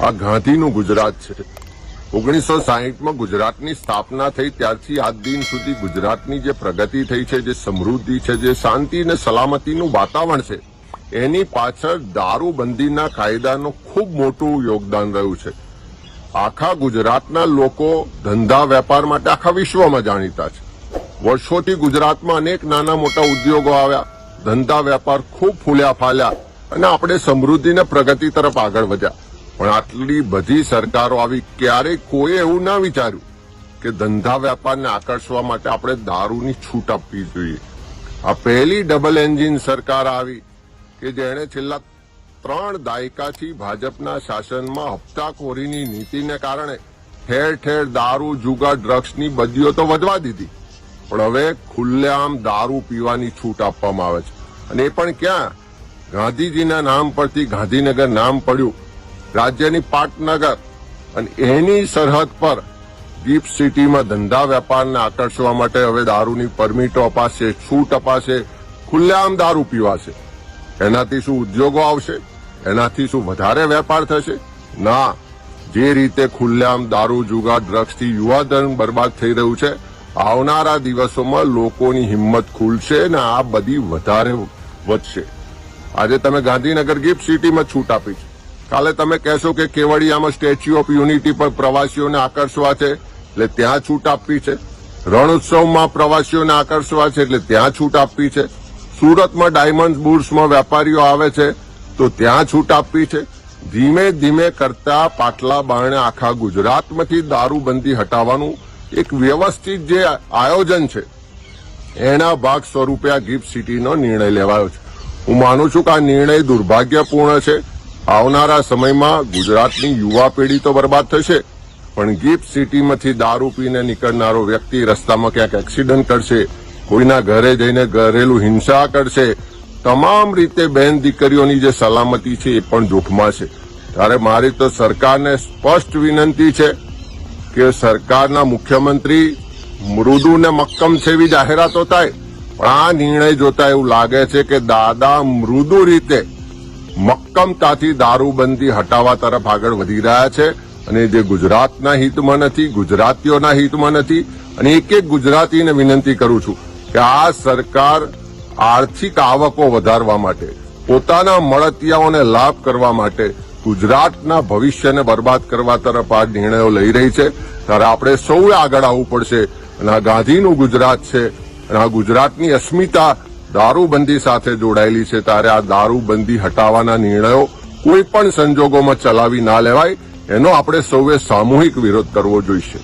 આ ગાંધીનું ગુજરાત છે. ઓગણીસો સાહીઠમાં ગુજરાતની સ્થાપના થઈ, ત્યારથી આજ દિન સુધી ગુજરાતની જે પ્રગતિ થઈ છે, જે સમૃદ્ધિ છે, જે શાંતિ અને સલામતીનું વાતાવરણ છે, એની પાછળ દારૂબંધીના કાયદાનું ખૂબ મોટું યોગદાન રહ્યું છે. આખા ગુજરાતના લોકો ધંધા વેપાર માટે આખા વિશ્વમાં જાણીતા છે. વર્ષોથી ગુજરાતમાં અનેક નાના મોટા ઉદ્યોગો આવ્યા, ધંધા વેપાર ખૂબ ફૂલ્યા ફાલ્યા અને આપણે સમૃદ્ધિ ને પ્રગતિ તરફ આગળ વધ્યા. પણ આટલી બધી સરકારો આવી ક્યારેય કોઈ એવું ના વિચાર્યું કે ધંધા વેપારને આકર્ષવા માટે આપણે દારૂની છૂટ આપવી જોઈએ. આ પહેલી ડબલ એન્જિન સરકાર આવી કે જેણે છેલ્લા ત્રણ દાયકાથી ભાજપના શાસનમાં હપ્તાખોરીની નીતિને કારણે ઠેર ઠેર દારૂ, જુગાર, ડ્રગ્સની બદીઓ તો વધવા દીધી. પણ હવે ખુલ્લેઆમ દારૂ પીવાની છૂટ આપવામાં આવે છે. અને એ પણ ક્યાં? ગાંધીજીના નામ પરથી ગાંધીનગર નામ પડ્યું. રાજ્યની પાટનગર અને એની સરહદ પર ગિફ્ટ સિટીમાં ધંધા વેપારને આકર્ષવા માટે હવે દારૂની પરમિટો અપાશે, છૂટ અપાશે, ખુલ્લેઆમ દારૂ પીવાશે. એનાથી શું ઉદ્યોગો આવશે? એનાથી શું વધારે વેપાર થશે? ના. જે રીતે ખુલ્લેઆમ દારૂ, જુગાર, ડ્રગ્સથી યુવાધન બરબાદ થઈ રહ્યું છે, આવનારા દિવસોમાં લોકોની હિંમત ખુલશે અને આ બધી વધારે વધશે. આજે તમે ગાંધીનગર ગિફ્ટ સિટીમાં છૂટ આપી છે. કાલે તમે કહેશો કે કેવડિયામાં સ્ટેચ્યુ ઓફ યુનિટી પર પ્રવાસીઓને આકર્ષવા છે, એટલે ત્યાં છૂટ આપવી છે. રણોત્સવમાં પ્રવાસીઓને આકર્ષવા છે, એટલે ત્યાં છૂટ આપવી છે. સુરતમાં ડાયમંડ બુર્સમાં વેપારીઓ આવે છે, તો ત્યાં છૂટ આપવી છે. ધીમે ધીમે કરતા પાટલા બારણે આખા ગુજરાતમાંથી દારૂબંધી હટાવવાનું એક વ્યવસ્થિત જે આયોજન છે, એના ભાગ સ્વરૂપે આ ગિફ્ટ સિટીનો નિર્ણય લેવાયો છે. હું માનું છું કે આ નિર્ણય દુર્ભાગ્યપૂર્ણ છે. આવનારા સમયમાં ગુજરાતની યુવા પેઢી તો બરબાદ થશે, પણ ગિફ્ટ સિટીમાંથી દારૂ પીને નીકળનારો વ્યક્તિ રસ્તામાં ક્યાંક એક્સિડન્ટ કરશે, કોઈના ઘરે જઈને ઘરેલું હિંસા કરશે. તમામ રીતે બહેન દીકરીઓની જે સલામતી છે એ પણ જોખમાં છે. ત્યારે મારી તો સરકારને સ્પષ્ટ વિનંતી છે કે સરકારના મુખ્યમંત્રી મૃદુ ને મક્કમ એવી જાહેરાતો થાય, પણ આ નિર્ણય જોતા એવું લાગે છે કે દાદા મૃદુ રીતે મક્કમતાથી દારૂબંધી હટાવવા તરફ આગળ વધી રહ્યા છે અને જે ગુજરાતના હિતમાં નથી, ગુજરાતીઓના હિતમાં નથી, અને એક એક ગુજરાતીને વિનંતી કરું છું કે આ સરકાર આર્થિક આવકો વધારવા માટે, પોતાના મળતિયાઓને લાભ કરવા માટે ગુજરાતના ભવિષ્યને બરબાદ કરવા તરફ આ નિર્ણયો લઈ રહી છે. ત્યારે આપણે સૌએ આગળ આવવું પડશે અને આ ગાંધીનું ગુજરાત છે અને આ ગુજરાતની અસ્મિતા દારૂબંધી સાથે જોડાયેલી છે ત્યારે આ દારૂબંધી હટાવવાના નિર્ણયો કોઈ પણ સંજોગોમાં ચલાવી ના લેવાય, એનો આપણે સૌએ સામૂહિક વિરોધ કરવો જોઈશે.